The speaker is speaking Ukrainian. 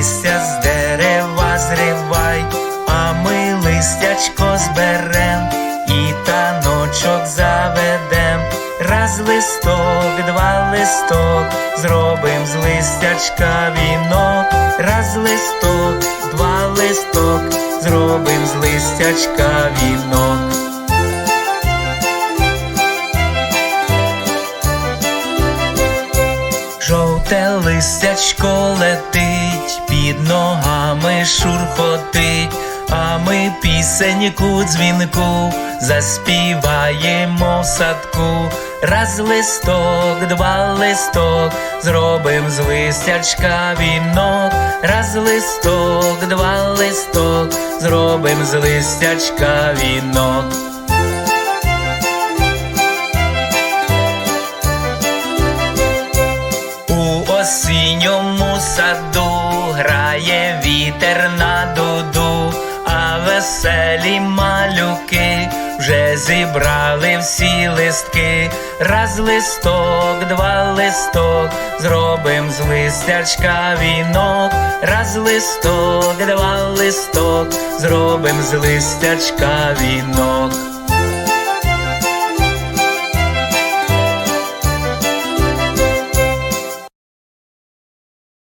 листя з дерева зривай, а ми листячко зберем і таночок заведем. Раз листок, два листок, зробим з листячка вінок, раз листок, два листок, зробим з листячка вінок. Жовте листячко летить, під ногами шурхотить, а ми пісеньку дзвінку заспіваємо в садку. Раз листок, два листок, зробим з листячка вінок, раз листок, два листок, зробим з листячка вінок. Саду грає вітер на дуду, а веселі малюки вже зібрали всі листки. Раз листок, два листок, зробим з листячка вінок. Раз листок, два листок, зробим з листячка вінок.